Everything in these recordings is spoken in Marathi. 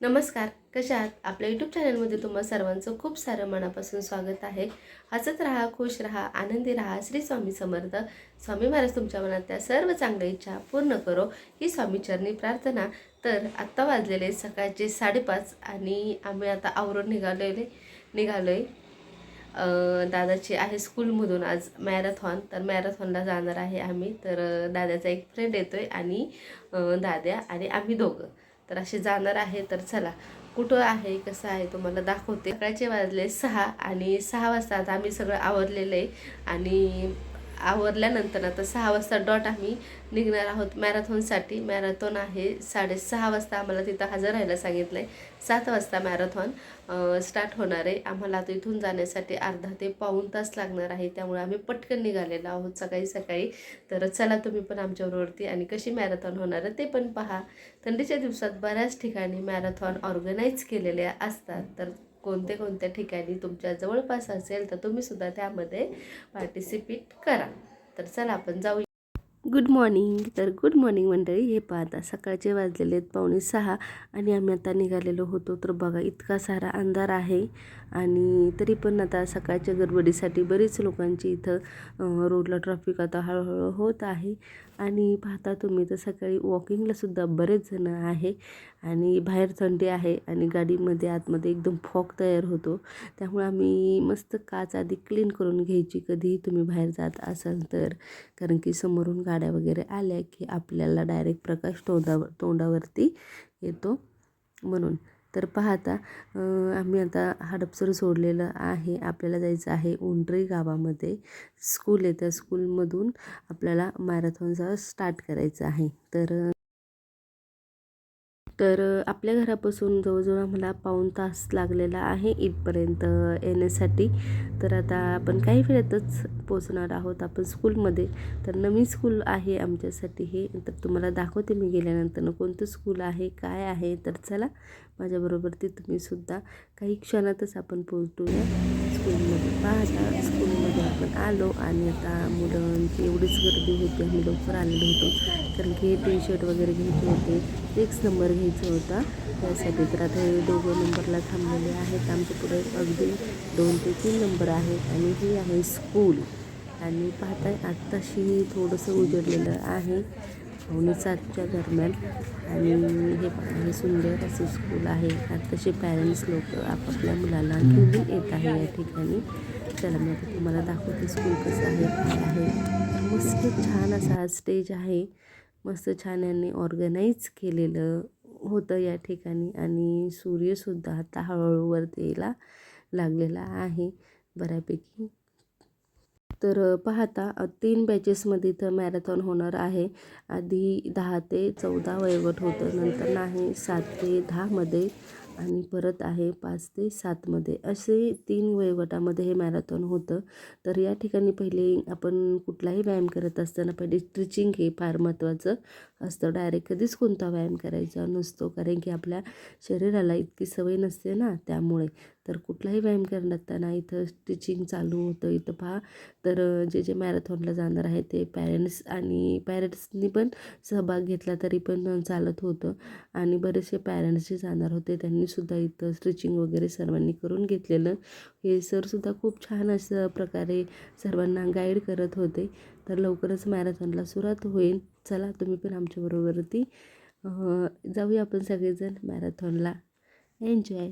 नमस्कार कशा आहात? आपल्या यूट्यूब चॅनलमध्ये तुम्हा सर्वांचं खूप सारं मनापासून स्वागत आहे. हसत राहा खुश राहा आनंदी राहा श्री स्वामी समर्थ. स्वामी महाराज तुमच्या मनातल्या सर्व चांगल्या इच्छा पूर्ण करो. ही स्वामी चरणी प्रार्थना तर आत्ता वाजलेले सकाळचे साडेपाच आणि आम्ही आता आवरून निघालेले निघालो आहे दादाची आहे स्कूलमधून आज मॅरेथॉन. तर मॅरेथॉनला जाणार आहे आम्ही. तर दादाचा एक फ्रेंड येतो आहे आणि दाद्या आणि आम्ही दोघं. तर असे जाणार आहे तर चला. कुठं आहे कसं आहे तुम्हाला दाखवते. सकाळचे वाजले सहा आणि सहा वाजता आता आम्ही सगळं आवरलेलं आहे. आणि आवरल्यानंतर आता सहा वाजता डॉट आम्ही निघणार आहोत मॅरेथॉनसाठी. मॅरेथॉन आहे साडेसहा वाजता आम्हाला तिथं हजर राहायला सांगितलं आहे सात वाजता मॅरेथॉन स्टार्ट होणार आहे. आम्हाला आता इथून जाण्यासाठी अर्धा ते पाऊण तास लागणार आहे. त्यामुळे आम्ही पटकन निघालेलो आहोत सकाळी सकाळी. तर चला तुम्ही पण आमच्याबरोबरती आणि कशी मॅरेथॉन होणार आहे ते पण पहा. थंडीच्या दिवसात बऱ्याच ठिकाणी मॅरेथॉन ऑर्गनाईज केलेले असतात. तर कोणत्या कोणत्या ठिकाणी तुमच्या जवळपास असेल तर तुम्ही सुद्धा त्यामध्ये पार्टिसिपेट करा. तर चला आपण जाऊ. गुड मॉर्निंग तर गुड मॉर्निंग मंडळी हे पाहता सकाळचे वाजलेले आहेत पावणे सहा आणि आम्ही आता निघालेलो होतो. तर बघा इतका सारा अंधार आहे आणि तरी पण आता सकाळच्या गडबडीसाठी बरीच लोकांची इथं रोडला ट्रॅफिक आता हळूहळू होत आहे. आणि पाहता तुम्ही तर सकाळी वॉकिंगलासुद्धा बरेच जणं आहे. आणि बाहेर थंडी आहे आणि गाडीमध्ये आतमध्ये एकदम फॉग तयार होतो. त्यामुळे आम्ही मस्त काच आधी क्लीन करून घ्यायची. कधीही तुम्ही बाहेर जात असाल तर. कारण की समोरून गाड्या वगैरे आल्या की आपल्याला डायरेक्ट प्रकाश तोंडावर तोंडावरती येतो. म्हणून तर पाहता आम्ही आता हडपसर सोडलेलं आहे. आपल्याला जायचं आहे उंडरी गावामध्ये. स्कूल आहे. त्या स्कूलमधून आपल्याला मॅरेथॉनचा स्टार्ट करायचं आहे. तर तर आपल्या घरापासून जवळजवळ आम्हाला पाऊण तास लागलेला आहे इथपर्यंत येण्यासाठी. तर आता आपण काही वेळातच पोचणार आहोत आपण स्कूलमध्ये. तर नवीन स्कूल आहे आमच्यासाठी हे. तर तुम्हाला दाखवते मी गेल्यानंतर कोणतं स्कूल आहे काय आहे. तर चला माझ्याबरोबर ते तुम्हीसुद्धा काही क्षणातच आपण पोहोचूया स्कूलमध्ये. पाहता स्कूलमध्ये आपण आलो आणि आता मुलांची एवढीच गर्दी होती आम्ही लवकर आलेलो होतो. कारण की टी शर्ट वगैरे घ्यायचे होते. एक्स नंबर घ्यायचा होता. त्यासाठी तर आता हे दोघं नंबरला थांबलेले आहेत. आमच्या पुढे अगदी दोन ते तीन नंबर आहेत आणि ही आहे स्कूल. आणि पाहताय आत्ताशी थोडंसं उजडलेलं आहे. पावणे सातच्या दरम्यान. आणि हे हे सुंदर असं स्कूल आहे. आत्ताचे पॅरेंट्स लोक आपापल्या मुलाला घेऊन येत आहे या ठिकाणी. चला मग तुम्हाला दाखवते स्कूल कसं आहे काय आहे. मस्त छान असा स्टेज आहे. मस्त छान यांनी ऑर्गनाईज केलेलं होतं या ठिकाणी. आणि सूर्यसुद्धा आता हळूहळू वर यायला लागलेला आहे. बऱ्यापैकी तर पाहता तीन बॅचेसमध्ये इथं मॅरेथॉन होणार आहे. आधी दहा ते चौदा वयोगट होतं नंतर आहे सात ते दहामध्ये आणि परत आहे पाच ते सातमध्ये. असे तीन वयोगटामध्ये हे मॅरेथॉन होतं. तर या ठिकाणी पहिले आपण कुठलाही व्यायाम करत असताना पहिले स्ट्रिचिंग हे फार महत्त्वाचं. असतं डायरेक्ट कधीच कोणता व्यायाम करायचा नसतो कारण की आपल्या शरीराला इतकी सवय नसते ना त्यामुळे. तर कुठलाही व्यायाम करताना इथं स्टिचिंग चालू होतं इथं पहा. तर जे जे मॅरेथॉनला जाणार आहे ते पॅरेंट्स आणि पॅरेंट्सनी पण सहभाग घेतला तरी पण चालत होतं. आणि बरेचसे पॅरेंट्स जे जाणार होते त्यांनीसुद्धा इथं स्टिचिंग वगैरे सर्वांनी करून घेतलेलं. हे सरसुद्धा खूप छान असं प्रकारे सर्वांना गाईड करत होते. तर लवकरच मॅरेथॉनला सुरुवात होईल. चला तुम्ही पण आमच्याबरोबरती जाऊया आपण सगळेजण मॅरेथॉनला. एन्जॉय!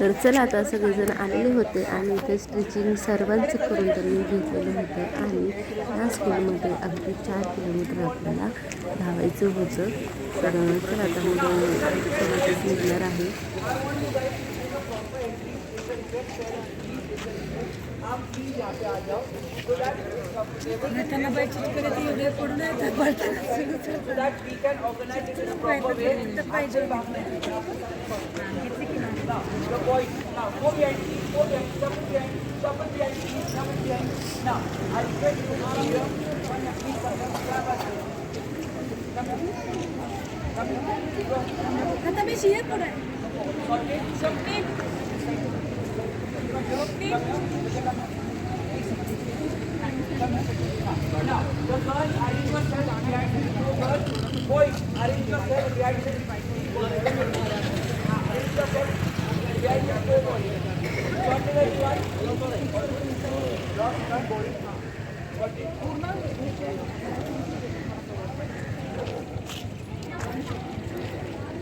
तर चला आता सगळेजण आलेले होते आणि इथे स्टिचिंग सर्वांचं करून त्यांनी घेतलेलं होतं. आणि या स्कूलमध्ये अगदी चार किलोमीटर आपल्याला धावायचं होतं. तर चला आता मग निघणार आहे. त्यांना बाईकची तिकडे ती एवढे पडून येतात पडतात पाहिजे आता मी शिये पुढे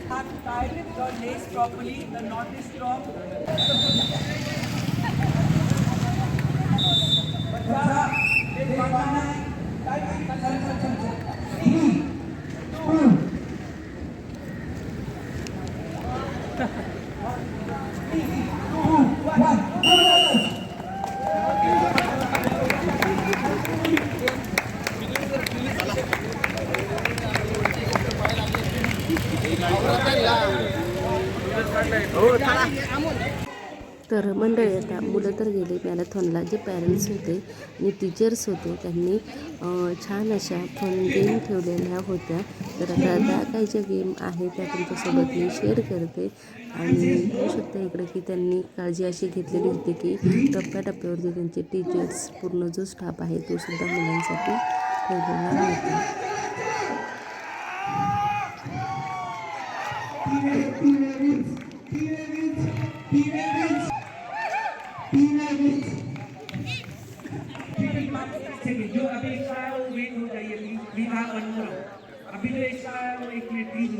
have tied your lace properly, the knot is strong. मंडळी आता मुलं तर गेले मॅरेथॉनला. जे पॅरेंट्स होते आणि टीचर्स होते त्यांनी छान अशा फन गेम ठेवलेल्या होत्या. तर आता त्या काही ज्या गेम आहेत त्या तुमच्यासोबत मी शेअर करते. आणि होऊ शकतं इकडे की त्यांनी काळजी अशी घेतलेली होती की टप्प्याटप्प्यावरती त्यांचे टीचर्स पूर्ण जो स्टाफ आहे तो सुद्धा मुलांसाठी ठेवलेला होता. सेकंड जो अभी एक्स्ट्रा है वो वेट हो जाइए प्लीज वी वन मोर अभी जो एक्स्ट्रा है वो एक मिनट प्लीज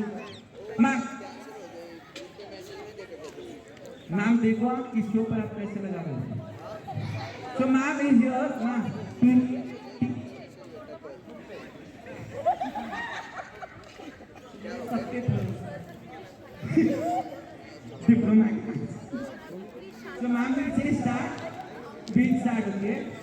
मैम देखो आप किसके ऊपर आप पैसे लगा रहे हो so ma'am is your ma'am सबके लिए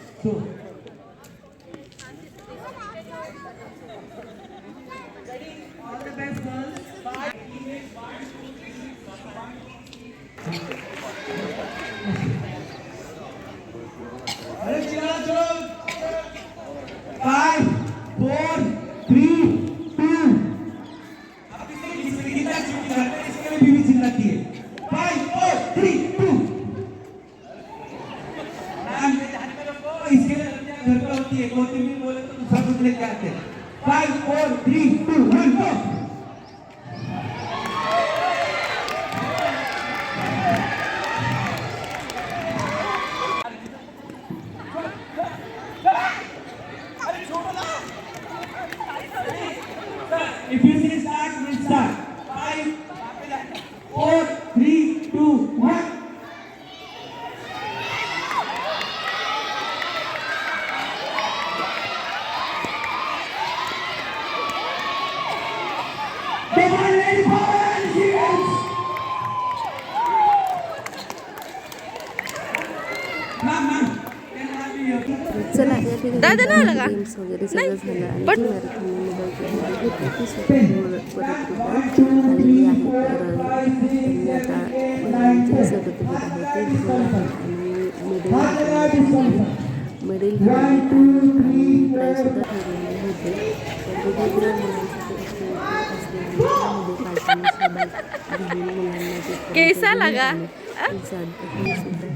होते तर वेगवेगळ्या मुलांसाठी ॲक्टिव्हिटी असलेल्या त्यामध्ये काढताना सहभाग घेऊन मुलांना ते कैसा लगा? सुद्धा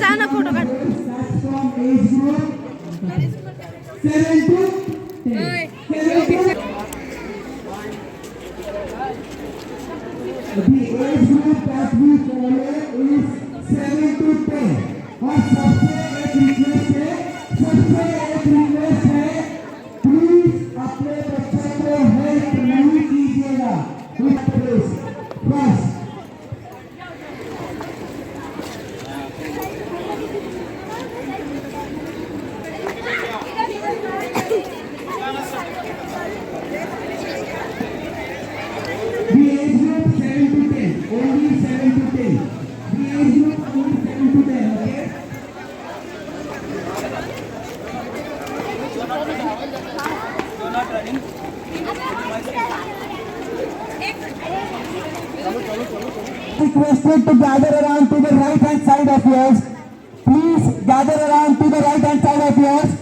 जा ना फोटो काढ start Muito três. Quase. Requested to gather around to the right hand side of yours. Please gather around to the right hand side of yours.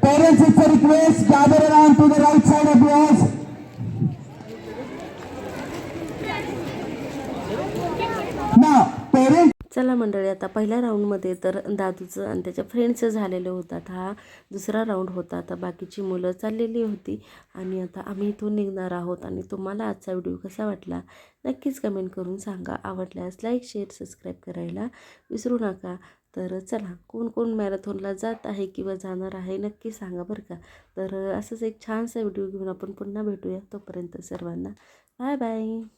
Parents, it's a request, gather around to the right side of yours. चला मंडळी आता पहिल्या राऊंडमध्ये तर दादूचं आणि त्याच्या फ्रेंडचं झालेलं होतं. हा दुसरा राऊंड होता. आता बाकीची मुलं चाललेली होती आणि आता आम्ही इथून निघणार आहोत आणि तुम्हाला आजचा व्हिडिओ कसा वाटला नक्कीच कमेंट करून सांगा. आवडल्यास लाईक शेअर सबस्क्राईब करायला विसरू नका. तर चला कोण कोण मॅरेथॉनला जात आहे किंवा जाणार आहे नक्की सांगा बरं का. तर असंच एक छानसा व्हिडिओ घेऊन आपण पुन्हा भेटूया तोपर्यंत सर्वांना. Bye bye